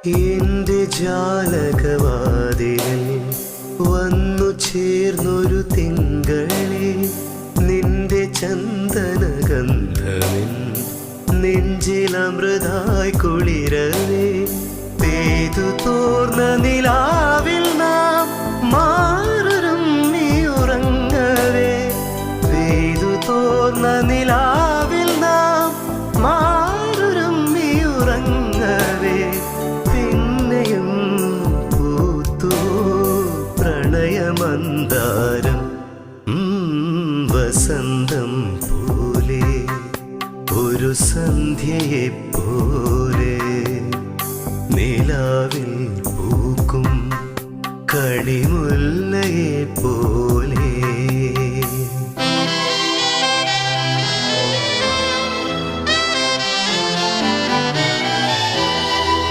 എന്റെ ജാലകവാതിലിൽ വന്നു ചേർന്നൊരു തിങ്കളെ നിന്റെ ചന്ദനഗന്ധമിൻ നെഞ്ചിലമൃതായി കുളിരവേ പേതു തോർന്ന നിലാവിൽ നാം മാറും നീ ഉറങ്ങവേ പേതു തോർന്ന നിലാവിൽ നാം മാറും നീ ഉറങ്ങവേ പ്രണയമന്താരം വസന്തം പോലെ ഒരു സന്ധ്യയെ പോലെ നിലാവിൽ പൂക്കും കളിമുല്ലയെ പോലെ.